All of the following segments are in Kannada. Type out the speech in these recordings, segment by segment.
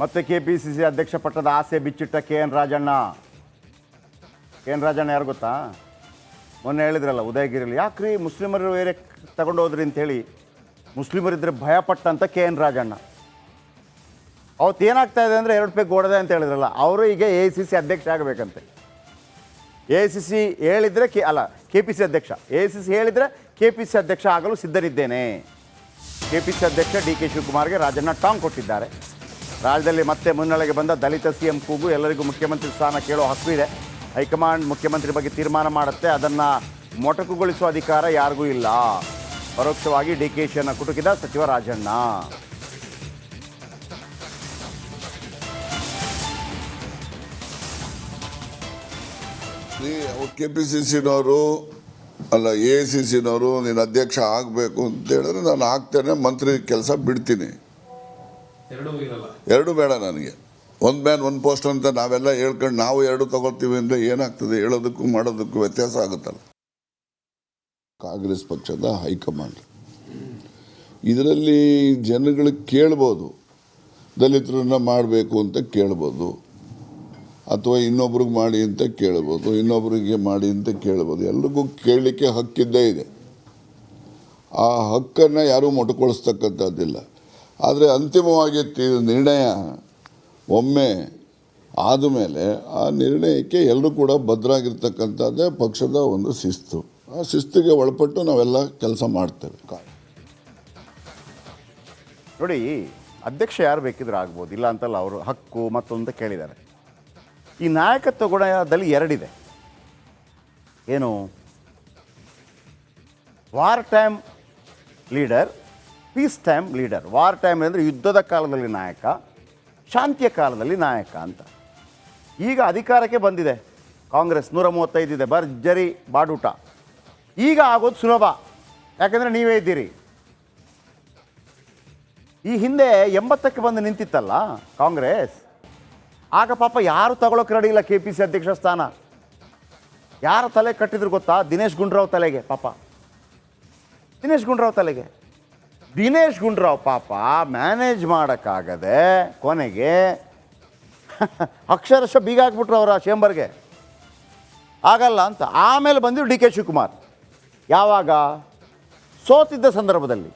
ಮತ್ತೆ ಸಿ ಅಧ್ಯಕ್ಷ ಪಟ್ಟದ ಆಸೆ ಬಿಚ್ಚಿಟ್ಟ K N Rajanna. K N Rajanna ಯಾರು ಗೊತ್ತಾ? ಮೊನ್ನೆ ಹೇಳಿದ್ರಲ್ಲ ಉದಯಗಿರಿಲಿ ಯಾಕ್ರಿ ಮುಸ್ಲಿಮರು ಬೇರೆ ತಗೊಂಡು ಹೋದ್ರಿ ಅಂತೇಳಿ ಮುಸ್ಲಿಮರಿದ್ರೆ ಭಯಪಟ್ಟಂತ ಕೆ ಎನ್ ರಾಜಣ್ಣ. ಅವತ್ತು ಏನಾಗ್ತಾ ಇದೆ ಅಂದರೆ ಎರಡು ಪೇ ಗೋಡದೆ ಅಂತ ಹೇಳಿದ್ರಲ್ಲ, ಅವರು ಈಗ ಎ ಸಿ ಸಿ ಅಧ್ಯಕ್ಷ ಆಗಬೇಕಂತೆ. ಎ ಸಿ ಸಿ ಹೇಳಿದರೆ ಕೆ, ಅಲ್ಲ ಕೆ ಪಿ ಸಿ ಅಧ್ಯಕ್ಷ. ಎ ಸಿ ಸಿ ಹೇಳಿದರೆ ಕೆ ಪಿ ಸಿ ಅಧ್ಯಕ್ಷ ಆಗಲು ಸಿದ್ಧರಿದ್ದೇನೆ. ಕೆ ಪಿ ಸಿ ಅಧ್ಯಕ್ಷ ಡಿ ಕೆ ಶಿವಕುಮಾರ್ಗೆ ರಾಜಣ್ಣ ಟಾಂಗ್ ಕೊಟ್ಟಿದ್ದಾರೆ. ರಾಜ್ಯದಲ್ಲಿ ಮತ್ತೆ ಮುನ್ನೆಲೆಗೆ ಬಂದ ದಲಿತ ಸಿಎಂ ಕೂಗು ಎಲ್ಲರಿಗೂ ಮುಖ್ಯಮಂತ್ರಿ ಸ್ಥಾನ ಕೇಳೋ ಹಕ್ಕು ಇದೆ. ಹೈಕಮಾಂಡ್ ಮುಖ್ಯಮಂತ್ರಿ ಬಗ್ಗೆ ತೀರ್ಮಾನ ಮಾಡುತ್ತೆ. ಅದನ್ನು ಮೊಟಕುಗೊಳಿಸುವ ಅಧಿಕಾರ ಯಾರಿಗೂ ಇಲ್ಲ. ಪರೋಕ್ಷವಾಗಿ ಡಿ ಕೆ ಶಿಯನ್ನು ಕುಟುಕಿದ ಸಚಿವ ರಾಜಣ್ಣ. ಕೆ ಪಿ ಸಿ ಸಿನವರು ಅಲ್ಲ ಎ ಸಿ ಸಿನವರು ನೀನು ಅಧ್ಯಕ್ಷ ಆಗಬೇಕು ಅಂತ ಹೇಳಿದ್ರೆ ನಾನು ಆಗ್ತೇನೆ, ಮಂತ್ರಿ ಕೆಲಸ ಬಿಡ್ತೀನಿ. ಎರಡೂ ಬೇಡ ನನಗೆ. ಒಂದು ಮ್ಯಾನ್, ಒಂದು ಪೋಸ್ಟ್ ಅಂತ ನಾವೆಲ್ಲ ಹೇಳ್ಕೊಂಡು ನಾವು ಎರಡು ತಗೊಳ್ತೀವಿ ಅಂದರೆ ಏನಾಗ್ತದೆ? ಹೇಳೋದಕ್ಕೂ ಮಾಡೋದಕ್ಕೂ ವ್ಯತ್ಯಾಸ ಆಗುತ್ತಲ್ಲ. ಕಾಂಗ್ರೆಸ್ ಪಕ್ಷದ ಹೈಕಮಾಂಡ್. ಇದರಲ್ಲಿ ಜನಗಳಿಗೆ ಕೇಳ್ಬೋದು. ದಲಿತರನ್ನ ಮಾಡಬೇಕು ಅಂತ ಕೇಳ್ಬೋದು. ಅಥವಾ ಇನ್ನೊಬ್ರಿಗೆ ಮಾಡಿ ಅಂತ ಕೇಳ್ಬೋದು. ಇನ್ನೊಬ್ರಿಗೆ ಮಾಡಿ ಅಂತ ಕೇಳ್ಬೋದು. ಎಲ್ರಿಗೂ ಕೇಳಲಿಕ್ಕೆ ಹಕ್ಕಿದ್ದೇ ಇದೆ. ಆ ಹಕ್ಕನ್ನು ಯಾರೂ ಮೊಟಕೊಳಿಸ್ತಕ್ಕಂಥದ್ದಿಲ್ಲ. ಆದರೆ ಅಂತಿಮವಾಗಿ ನಿರ್ಣಯ ಒಮ್ಮೆ ಆದಮೇಲೆ ಆ ನಿರ್ಣಯಕ್ಕೆ ಎಲ್ಲರೂ ಕೂಡ ಭದ್ರಾಗಿರ್ತಕ್ಕಂಥದ್ದೇ ಪಕ್ಷದ ಒಂದು ಶಿಸ್ತು. ಆ ಶಿಸ್ತಿಗೆ ಒಳಪಟ್ಟು ನಾವೆಲ್ಲ ಕೆಲಸ ಮಾಡ್ತೇವೆ. ನೋಡಿ, ಅಧ್ಯಕ್ಷ ಯಾರು ಬೇಕಿದ್ರೂ ಆಗ್ಬೋದು, ಇಲ್ಲ ಅಂತಲ್ಲ ಅವರು ಹಕ್ಕು ಮತ್ತೊಂದು ಕೇಳಿದ್ದಾರೆ. ಈ ನಾಯಕತ್ವ ಗುಣದಲ್ಲಿ ಎರಡಿದೆ. ಏನು? War time leader peace time leader war time ಅಂದರೆ ಯುದ್ಧದ ಕಾಲದಲ್ಲಿ ನಾಯಕ, ಶಾಂತಿಯ ಕಾಲದಲ್ಲಿ ನಾಯಕ ಅಂತ. ಈಗ ಅಧಿಕಾರಕ್ಕೆ ಬಂದಿದೆ. ಕಾಂಗ್ರೆಸ್ ನೂರ ಮೂವತ್ತೈದಿದೆ ಭರ್ಜರಿ ಬಾಡೂಟ. ಈಗ ಆಗೋದು ಸುಲಭ. ಯಾಕಂದರೆ ನೀವೇ ಇದ್ದೀರಿ. ಈ ಹಿಂದೆ ಎಂಬತ್ತಕ್ಕೆ ಬಂದು ನಿಂತಿತ್ತಲ್ಲ ಕಾಂಗ್ರೆಸ್? ಆಗ ಪಾಪ ಯಾರು ತಗೊಳಕ್ಕೆ ರೆಡಿ ಇಲ್ಲ ಕೆ ಪಿ ಸಿ ಅಧ್ಯಕ್ಷ ಸ್ಥಾನ? ಯಾರ ತಲೆ ಕಟ್ಟಿದ್ರು ಗೊತ್ತಾ? ದಿನೇಶ್ ಗುಂಡ್ರಾವ್ ತಲೆಗೆ ಪಾಪ. ದಿನೇಶ್ ಗುಂಡ್ರಾವ್ ತಲೆಗೆ. ದಿನೇಶ್ ಗುಂಡ್ರಾವ್ ಪಾಪ ಮ್ಯಾನೇಜ್ ಮಾಡೋಕ್ಕಾಗದೆ ಕೊನೆಗೆ ಅಕ್ಷರಶಃ ಬೀಗ ಹಾಕ್ಬಿಟ್ರು ಅವರ ಚೇಂಬರ್ಗೆ. ಆಗಲ್ಲ ಅಂತ. ಆಮೇಲೆ ಬಂದಿರು ಡಿ ಕೆ ಶಿವಕುಮಾರ್. ಯಾವಾಗ? ಸೋತಿದ್ದ ಸಂದರ್ಭದಲ್ಲಿ.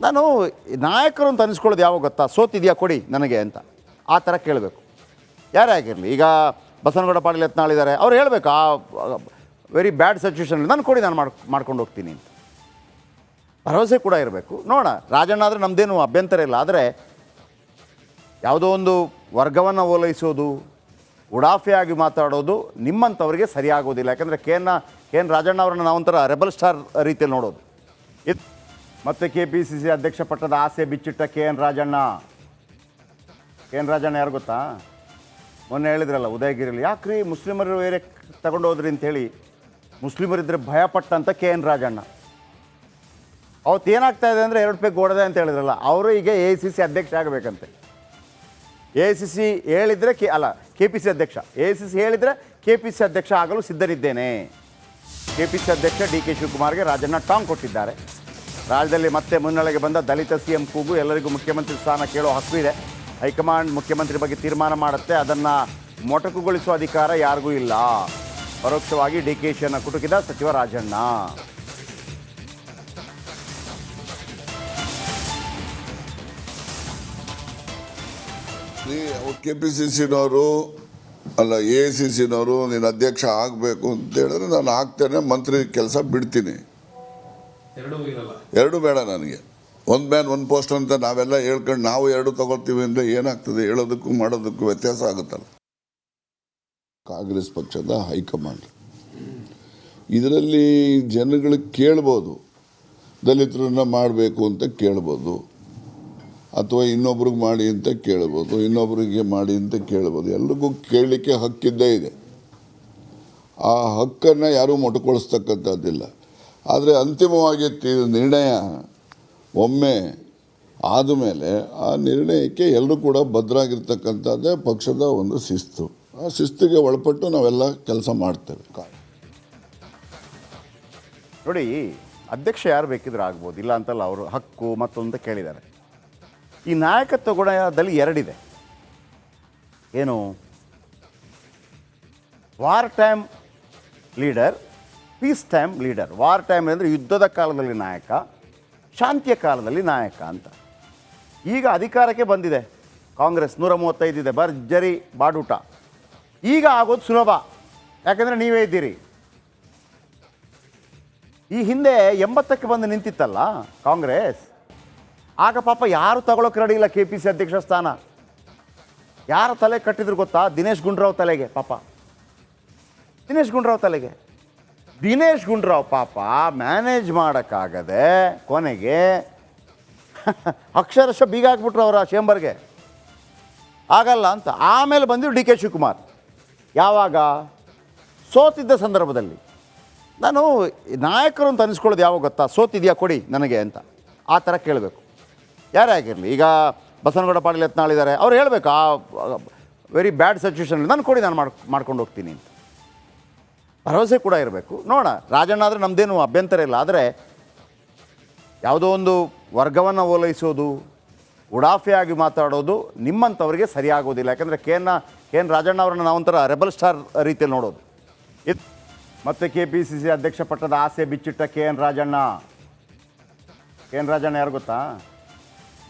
ನಾನು ನಾಯಕರು ಅಂತ ಅನಿಸ್ಕೊಳ್ಳೋದು ಯಾವಾಗ ಗೊತ್ತಾ? ಸೋತಿದೆಯಾ ಕೊಡಿ ನನಗೆ ಅಂತ. ಆ ಥರ ಕೇಳಬೇಕು. ಯಾರೇ ಆಗಿರಲಿ. ಈಗ ಬಸವನಗೌಡ ಪಾಟೀಲ್ ಎತ್ನಾಳಿದ್ದಾರೆ ಅವ್ರು ಹೇಳಬೇಕು, ಆ ವೆರಿ ಬ್ಯಾಡ್ ಸಿಚುವೇಷನಲ್ಲಿ ನಾನು ಕೊಡಿ, ನಾನು ಮಾಡ್, ಮಾಡ್ಕೊಂಡು ಹೋಗ್ತೀನಿ ಅಂತ. ಭರವಸೆ ಕೂಡ ಇರಬೇಕು. ನೋಡೋಣ ರಾಜಣ್ಣ ಆದರೆ ನಮ್ಮದೇನು ಅಭ್ಯಂತರ ಇಲ್ಲ. ಆದರೆ ಯಾವುದೋ ಒಂದು ವರ್ಗವನ್ನು ಓಲೈಸೋದು ಉಡಾಫೆಯಾಗಿ ಮಾತಾಡೋದು ನಿಮ್ಮಂಥವ್ರಿಗೆ ಸರಿಯಾಗೋದಿಲ್ಲ. ಯಾಕಂದರೆ K N K N Rajanna ಅವರನ್ನು ಒಂಥರ ರೆಬಲ್ ಸ್ಟಾರ್ ರೀತಿಯಲ್ಲಿ ನೋಡೋದು. ಇದು ಮತ್ತು ಕೆ ಪಿ ಸಿ ಸಿ ಅಧ್ಯಕ್ಷ ಪಟ್ಟದ ಆಸೆ ಬಿಚ್ಚಿಟ್ಟ K N Rajanna. K N Rajanna ಯಾರು ಗೊತ್ತಾ? ಮೊನ್ನೆ ಹೇಳಿದ್ರಲ್ಲ ಉದಯಗಿರಿಲಿ ಯಾಕ್ರಿ ಮುಸ್ಲಿಮರು ಏರೆ ತಗೊಂಡೋದ್ರಿ ಅಂತೇಳಿ ಮುಸ್ಲಿಮರಿದ್ದರೆ ಭಯಪಟ್ಟಂತ ಕೆ ಎನ್ ರಾಜಣ್ಣ. ಅವತ್ತು ಏನಾಗ್ತಾ ಇದೆ ಅಂದರೆ ಎರಡು ರೂಪಾಯಿ ಗೋಡದೆ ಅಂತ ಹೇಳಿದ್ರಲ್ಲ, ಅವರು ಈಗ ಎ ಸಿ ಸಿ ಅಧ್ಯಕ್ಷ ಆಗಬೇಕಂತೆ. ಎ ಸಿ ಸಿ ಹೇಳಿದರೆ ಕೆ, ಅಲ್ಲ ಕೆ ಪಿ ಸಿ ಅಧ್ಯಕ್ಷ. ಎ ಸಿ ಸಿ ಹೇಳಿದರೆ ಕೆ ಪಿ ಸಿ ಅಧ್ಯಕ್ಷ ಆಗಲು ಸಿದ್ಧರಿದ್ದೇನೆ. ಕೆ ಪಿ ಸಿ ಅಧ್ಯಕ್ಷ ಡಿ ಕೆ ಶಿವಕುಮಾರ್ಗೆ ರಾಜಣ್ಣ ಟಾಂಗ್ ಕೊಟ್ಟಿದ್ದಾರೆ. ರಾಜ್ಯದಲ್ಲಿ ಮತ್ತೆ ಮುನ್ನೆಲೆಗೆ ಬಂದ ದಲಿತ ಸಿ ಎಂ ಕೂಗು, ಎಲ್ಲರಿಗೂ ಮುಖ್ಯಮಂತ್ರಿ ಸ್ಥಾನ ಕೇಳೋ ಹಕ್ಕು ಇದೆ. ಹೈಕಮಾಂಡ್ ಮುಖ್ಯಮಂತ್ರಿ ಬಗ್ಗೆ ತೀರ್ಮಾನ ಮಾಡುತ್ತೆ, ಅದನ್ನು ಮೊಟಕುಗೊಳಿಸುವ ಅಧಿಕಾರ ಯಾರಿಗೂ ಇಲ್ಲ. ಪರೋಕ್ಷವಾಗಿ ಡಿ ಕೆ ಶಿಯನ್ನು ಕುಟುಕಿದ ಸಚಿವ ರಾಜಣ್ಣ. ಕೆ ಪಿ ಸಿ ಸಿನವರು ಅಲ್ಲ ಎ ಸಿ ಸಿನವರು ನೀನು ಅಧ್ಯಕ್ಷ ಆಗಬೇಕು ಅಂತ ಹೇಳಿದ್ರೆ ನಾನು ಆಗ್ತೇನೆ ಮಂತ್ರಿ ಕೆಲಸ ಬಿಡ್ತೀನಿ. ಎರಡು ಬೇಡ ನನಗೆ. ಒಂದು ಮ್ಯಾನ್ ಒಂದು ಪೋಸ್ಟ್ ಅಂತ ನಾವೆಲ್ಲ ಹೇಳ್ಕೊಂಡು ನಾವು ಎರಡು ತಗೊಳ್ತೀವಿ ಅಂದರೆ ಏನಾಗ್ತದೆ? ಹೇಳೋದಕ್ಕೂ ಮಾಡೋದಕ್ಕೂ ವ್ಯತ್ಯಾಸ ಆಗುತ್ತಲ್ಲ. ಕಾಂಗ್ರೆಸ್ ಪಕ್ಷದ ಹೈಕಮಾಂಡ್. ಇದರಲ್ಲಿ ಜನಗಳಿಗೆ ಕೇಳ್ಬೋದು ದಲಿತರನ್ನ ಮಾಡಬೇಕು ಅಂತ ಕೇಳ್ಬೋದು. ಅಥವಾ ಇನ್ನೊಬ್ರಿಗೆ ಮಾಡಿ ಅಂತ ಕೇಳ್ಬೋದು, ಇನ್ನೊಬ್ರಿಗೆ ಮಾಡಿ ಅಂತ ಕೇಳ್ಬೋದು. ಎಲ್ರಿಗೂ ಕೇಳಲಿಕ್ಕೆ ಹಕ್ಕಿದ್ದೇ ಇದೆ. ಆ ಹಕ್ಕನ್ನು ಯಾರೂ ಮೊಟಕೊಳಿಸ್ತಕ್ಕಂಥದ್ದಿಲ್ಲ. ಆದರೆ ಅಂತಿಮವಾಗಿ ನಿರ್ಣಯ ಒಮ್ಮೆ ಆದಮೇಲೆ ಆ ನಿರ್ಣಯಕ್ಕೆ ಎಲ್ಲರೂ ಕೂಡ ಭದ್ರಾಗಿರ್ತಕ್ಕಂಥದ್ದೇ ಪಕ್ಷದ ಒಂದು ಶಿಸ್ತು. ಆ ಶಿಸ್ತಿಗೆ ಒಳಪಟ್ಟು ನಾವೆಲ್ಲ ಕೆಲಸ ಮಾಡ್ತೇವೆ. ನೋಡಿ, ಅಧ್ಯಕ್ಷ ಯಾರು ಬೇಕಿದ್ರೆ ಆಗ್ಬೋದು, ಇಲ್ಲ ಅಂತಲ್ಲ ಅವರು ಹಕ್ಕು ಮತ್ತೊಂದು ಕೇಳಿದ್ದಾರೆ. ಈ ನಾಯಕತ್ವ ಗುಣದಲ್ಲಿ ಎರಡಿದೆ. ಏನು? War time leader peace time leader war time ಅಂದರೆ ಯುದ್ಧದ ಕಾಲದಲ್ಲಿ ನಾಯಕ, ಶಾಂತಿಯ ಕಾಲದಲ್ಲಿ ನಾಯಕ ಅಂತ. ಈಗ ಅಧಿಕಾರಕ್ಕೆ ಬಂದಿದೆ. ಕಾಂಗ್ರೆಸ್ ನೂರ ಮೂವತ್ತೈದಿದೆ ಭರ್ಜರಿ ಬಾಡೂಟ. ಈಗ ಆಗೋದು ಸುಲಭ. ಯಾಕಂದರೆ ನೀವೇ ಇದ್ದೀರಿ. ಈ ಹಿಂದೆ ಎಂಬತ್ತಕ್ಕೆ ಬಂದು ನಿಂತಿತ್ತಲ್ಲ ಕಾಂಗ್ರೆಸ್? ಆಗ ಪಾಪ ಯಾರು ತಗೊಳ್ಳೋಕೆ ರೆಡಿ ಇಲ್ಲ ಕೆ ಪಿ ಸಿ ಅಧ್ಯಕ್ಷ ಸ್ಥಾನ? ಯಾರ ತಲೆ ಕಟ್ಟಿದ್ರು ಗೊತ್ತಾ? ದಿನೇಶ್ ಗುಂಡ್ರಾವ್ ತಲೆಗೆ, ಪಾಪ. ದಿನೇಶ್ ಗುಂಡ್ರಾವ್ ತಲೆಗೆ. ದಿನೇಶ್ ಗುಂಡ್ರಾವ್ ಪಾಪ ಮ್ಯಾನೇಜ್ ಮಾಡೋಕ್ಕಾಗದೆ ಕೊನೆಗೆ ಅಕ್ಷರಶಃ ಬೀಗ ಹಾಕ್ಬಿಟ್ರು ಅವರ ಚೇಂಬರ್ಗೆ. ಆಗಲ್ಲ ಅಂತ. ಆಮೇಲೆ ಬಂದಿರು ಡಿ ಕೆ ಶಿವಕುಮಾರ್. ಯಾವಾಗ? ಸೋತಿದ್ದ ಸಂದರ್ಭದಲ್ಲಿ. ನಾನು ನಾಯಕರು ಅಂತ ಅನಿಸ್ಕೊಳ್ಳೋದು ಯಾವಾಗ ಗೊತ್ತಾ? ಸೋತಿದೆಯಾ ಕೊಡಿ ನನಗೆ ಅಂತ. ಆ ಥರ ಕೇಳಬೇಕು. ಯಾರೇ ಆಗಿರಲಿ ಈಗ ಬಸವನಗೌಡ ಪಾಟೀಲ್ ಎತ್ನಾಳಿದ್ದಾರೆ ಅವ್ರು ಹೇಳಬೇಕು, ಆ ವೆರಿ ಬ್ಯಾಡ್ ಸಿಚುವೇಶನ್ ನಾನು ಕೊಡಿ ನಾನು ಮಾಡ್, ಮಾಡ್ಕೊಂಡು ಹೋಗ್ತೀನಿ ಅಂತ. ಭರವಸೆ ಕೂಡ ಇರಬೇಕು. ನೋಡೋಣ, ರಾಜಣ್ಣ ಆದರೆ ನಮ್ಮದೇನು ಅಭ್ಯಂತರ ಇಲ್ಲ. ಆದರೆ ಯಾವುದೋ ಒಂದು ವರ್ಗವನ್ನು ಓಲೈಸೋದು ಉಡಾಫೆಯಾಗಿ ಮಾತಾಡೋದು ನಿಮ್ಮಂಥವ್ರಿಗೆ ಸರಿಯಾಗೋದಿಲ್ಲ. ಯಾಕಂದರೆ K N K N Rajanna ಅವರನ್ನು ಒಂಥರ ರೆಬಲ್ ಸ್ಟಾರ್ ರೀತಿಯಲ್ಲಿ ನೋಡೋದು. ಇದು ಮತ್ತೆ ಕೆ ಪಿ ಸಿ ಸಿ ಅಧ್ಯಕ್ಷ ಪಟ್ಟದ ಆಸೆ ಬಿಚ್ಚಿಟ್ಟ K N Rajanna. K N Rajanna ಯಾರು ಗೊತ್ತಾ?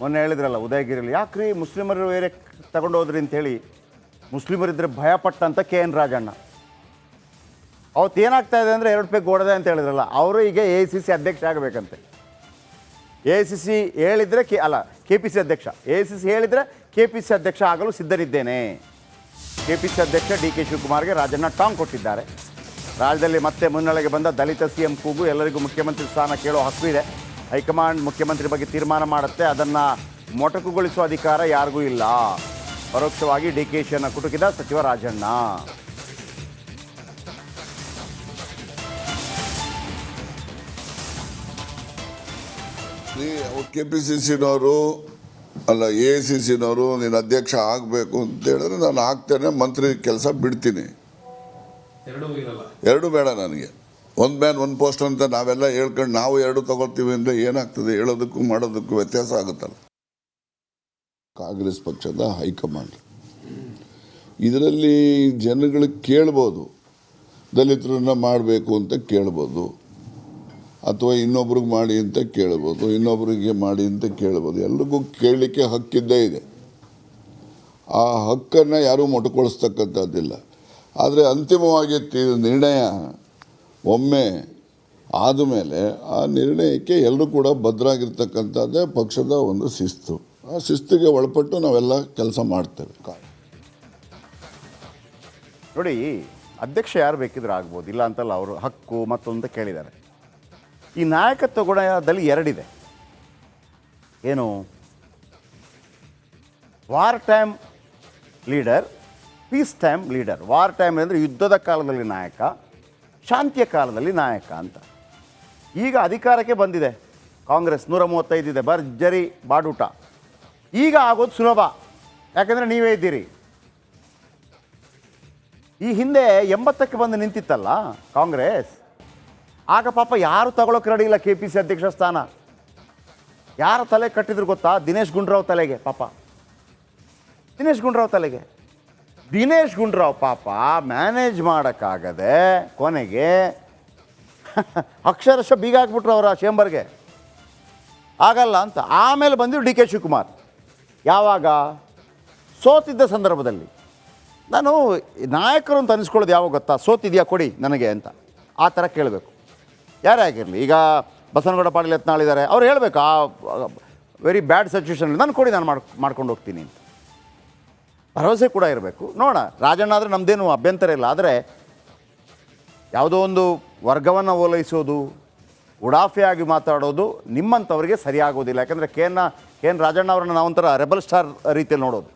ಮೊನ್ನೆ ಹೇಳಿದ್ರಲ್ಲ ಉದಯಗಿರಿಲಿ ಯಾಕ್ರಿ ಮುಸ್ಲಿಮರು ಬೇರೆ ತಗೊಂಡು ಹೋದ್ರಿ ಅಂತೇಳಿ ಮುಸ್ಲಿಮರಿದ್ರೆ ಭಯಪಟ್ಟಂತ ಕೆ ಎನ್ ರಾಜಣ್ಣ. ಅವತ್ತು ಏನಾಗ್ತಾ ಇದೆ ಅಂದರೆ ಎರಡು ಪೇ ಗೋಡದೆ ಅಂತ ಹೇಳಿದ್ರಲ್ಲ, ಅವರು ಈಗ ಎ ಸಿ ಸಿ ಅಧ್ಯಕ್ಷ ಆಗಬೇಕಂತೆ. ಎ ಸಿ ಸಿ ಹೇಳಿದರೆ ಕೆ, ಅಲ್ಲ, ಕೆ ಪಿ ಸಿ ಅಧ್ಯಕ್ಷ. ಎ ಸಿ ಸಿ ಹೇಳಿದರೆ ಕೆ ಪಿ ಸಿ ಅಧ್ಯಕ್ಷ ಆಗಲು ಸಿದ್ಧರಿದ್ದೇನೆ. ಕೆ ಪಿ ಸಿ ಅಧ್ಯಕ್ಷ ಡಿ ಕೆ ಶಿವಕುಮಾರ್ಗೆ ರಾಜಣ್ಣ ಟಾಂಗ್ ಕೊಟ್ಟಿದ್ದಾರೆ. ರಾಜ್ಯದಲ್ಲಿ ಮತ್ತೆ ಮುನ್ನಡೆಗೆ ಬಂದ ದಲಿತ ಸಿ ಎಂ ಕೂಗು, ಎಲ್ಲರಿಗೂ ಮುಖ್ಯಮಂತ್ರಿ ಸ್ಥಾನ ಕೇಳೋ ಹಕ್ಕು ಇದೆ. ಹೈಕಮಾಂಡ್ ಮುಖ್ಯಮಂತ್ರಿ ಬಗ್ಗೆ ತೀರ್ಮಾನ ಮಾಡುತ್ತೆ. ಅದನ್ನು ಮೊಟಕುಗೊಳಿಸುವ ಅಧಿಕಾರ ಯಾರಿಗೂ ಇಲ್ಲ. ಪರೋಕ್ಷವಾಗಿ ಡಿ ಕೆ ಶಿಯನ್ನು ಕುಟುಕಿದ ಸಚಿವ ರಾಜಣ್ಣ. ಕೆ ಪಿ ಸಿ ಸಿನವರು ಅಲ್ಲ ಎ ಸಿ ಸಿನವರು ನೀನು ಅಧ್ಯಕ್ಷ ಆಗಬೇಕು ಅಂತ ಹೇಳಿದ್ರೆ ನಾನು ಆಗ್ತೇನೆ ಮಂತ್ರಿ ಕೆಲಸ ಬಿಡ್ತೀನಿ. ಎರಡೂ ಇರಲ್ಲ ಎರಡು ಬೇಡ ನನಗೆ. ಒಂದು ಮ್ಯಾನ್, ಒಂದು ಪೋಸ್ಟ್ ಅಂತ ನಾವೆಲ್ಲ ಹೇಳ್ಕೊಂಡು ನಾವು ಎರಡು ತಗೊಳ್ತೀವಿ ಅಂದರೆ ಏನಾಗ್ತದೆ? ಹೇಳೋದಕ್ಕೂ ಮಾಡೋದಕ್ಕೂ ವ್ಯತ್ಯಾಸ ಆಗುತ್ತಲ್ಲ. ಕಾಂಗ್ರೆಸ್ ಪಕ್ಷದ ಹೈಕಮಾಂಡ್. ಇದರಲ್ಲಿ ಜನಗಳು ಕೇಳ್ಬೋದು. ದಲಿತರನ್ನ ಮಾಡಬೇಕು ಅಂತ ಕೇಳ್ಬೋದು. ಅಥವಾ ಇನ್ನೊಬ್ರಿಗೆ ಮಾಡಿ ಅಂತ ಕೇಳ್ಬೋದು. ಇನ್ನೊಬ್ರಿಗೆ ಮಾಡಿ ಅಂತ ಕೇಳ್ಬೋದು. ಎಲ್ರಿಗೂ ಕೇಳಲಿಕ್ಕೆ ಹಕ್ಕಿದ್ದೇ ಇದೆ. ಆ ಹಕ್ಕನ್ನು ಯಾರೂ ಮೊಟಕೊಳಿಸ್ತಕ್ಕಂಥದ್ದಿಲ್ಲ. ಆದರೆ ಅಂತಿಮವಾಗಿ ನಿರ್ಣಯ ಒಮ್ಮೆ ಆದಮೇಲೆ ಆ ನಿರ್ಣಯಕ್ಕೆ ಎಲ್ಲರೂ ಕೂಡ ಭದ್ರಾಗಿರ್ತಕ್ಕಂಥದ್ದೇ ಪಕ್ಷದ ಒಂದು ಶಿಸ್ತು. ಆ ಶಿಸ್ತಿಗೆ ಒಳಪಟ್ಟು ನಾವೆಲ್ಲ ಕೆಲಸ ಮಾಡ್ತೇವೆ. ನೋಡಿ, ಅಧ್ಯಕ್ಷ ಯಾರು ಬೇಕಿದ್ರೂ ಆಗ್ಬೋದು, ಇಲ್ಲ ಅಂತಲ್ಲ ಅವರು ಹಕ್ಕು ಮತ್ತೊಂದು ಕೇಳಿದ್ದಾರೆ. ಈ ನಾಯಕತ್ವ ಗುಣದಲ್ಲಿ ಎರಡಿದೆ. ಏನು? War time leader peace time leader war time ಅಂದರೆ ಯುದ್ಧದ ಕಾಲದಲ್ಲಿ ನಾಯಕ ಶಾಂತಿಯ ಕಾಲದಲ್ಲಿ ನಾಯಕ ಅಂತ. ಈಗ ಅಧಿಕಾರಕ್ಕೆ ಬಂದಿದೆ. ಕಾಂಗ್ರೆಸ್ ನೂರ ಮೂವತ್ತೈದಿದೆ ಭರ್ಜರಿ ಬಾಡೂಟ. ಈಗ ಆಗೋದು ಸುಲಭ. ಯಾಕಂದರೆ ನೀವೇ ಇದ್ದೀರಿ. ಈ ಹಿಂದೆ ಎಂಬತ್ತಕ್ಕೆ ಬಂದು ನಿಂತಿತ್ತಲ್ಲ ಕಾಂಗ್ರೆಸ್? ಆಗ ಪಾಪ ಯಾರು ತಗೊಳ್ಳೋಕೆ ರೆಡಿ ಇಲ್ಲ ಕೆ ಪಿ ಸಿ ಅಧ್ಯಕ್ಷ ಸ್ಥಾನ? ಯಾರ ತಲೆ ಕಟ್ಟಿದ್ರು ಗೊತ್ತಾ? ದಿನೇಶ್ ಗುಂಡ್ರಾವ್ ತಲೆಗೆ ಪಾಪ. ದಿನೇಶ್ ಗುಂಡ್ರಾವ್ ತಲೆಗೆ. ದಿನೇಶ್ ಗುಂಡ್ರಾವ್ ಪಾಪ ಮ್ಯಾನೇಜ್ ಮಾಡೋಕ್ಕಾಗದೆ ಕೊನೆಗೆ ಅಕ್ಷರಶಃ ಬೀಗ ಹಾಕ್ಬಿಟ್ರು ಅವರ ಚೇಂಬರ್ಗೆ. ಆಗಲ್ಲ ಅಂತ. ಆಮೇಲೆ ಬಂದಿರು ಡಿ ಕೆ ಶಿವಕುಮಾರ್. ಯಾವಾಗ? ಸೋತಿದ್ದ ಸಂದರ್ಭದಲ್ಲಿ. ನಾನು ನಾಯಕರು ಅಂತ ಅನಿಸ್ಕೊಳ್ಳೋದು ಯಾವಾಗ ಗೊತ್ತಾ? ಸೋತಿದೆಯಾ ಕೊಡಿ ನನಗೆ ಅಂತ. ಆ ಥರ ಕೇಳಬೇಕು. ಯಾರೇ ಆಗಿರಲಿ, ಈಗ ಬಸವನಗೌಡ ಪಾಟೀಲ್ ಎತ್ನಾಳಿದ್ದಾರೆ ಅವ್ರು ಹೇಳಬೇಕು, ಆ ವೆರಿ ಬ್ಯಾಡ್ ಸಿಚುವೇಷನಲ್ಲಿ ನಾನು ಕೊಡಿ, ನಾನು ಮಾಡ್ ಮಾಡ್ಕೊಂಡು ಹೋಗ್ತೀನಿ ಅಂತ. ಭರವಸೆ ಕೂಡ ಇರಬೇಕು. ನೋಡೋಣ ರಾಜಣ್ಣ ಆದರೆ ನಮ್ಮದೇನು ಅಭ್ಯಂತರ ಇಲ್ಲ. ಆದರೆ ಯಾವುದೋ ಒಂದು ವರ್ಗವನ್ನು ಓಲೈಸೋದು ಉಡಾಫೆಯಾಗಿ ಮಾತಾಡೋದು ನಿಮ್ಮಂಥವ್ರಿಗೆ ಸರಿಯಾಗೋದಿಲ್ಲ. ಯಾಕಂದರೆ K N K N Rajanna ಅವರನ್ನು ನಾವೊಂಥರ ರೆಬಲ್ ಸ್ಟಾರ್ ರೀತಿಯಲ್ಲಿ ನೋಡೋದು.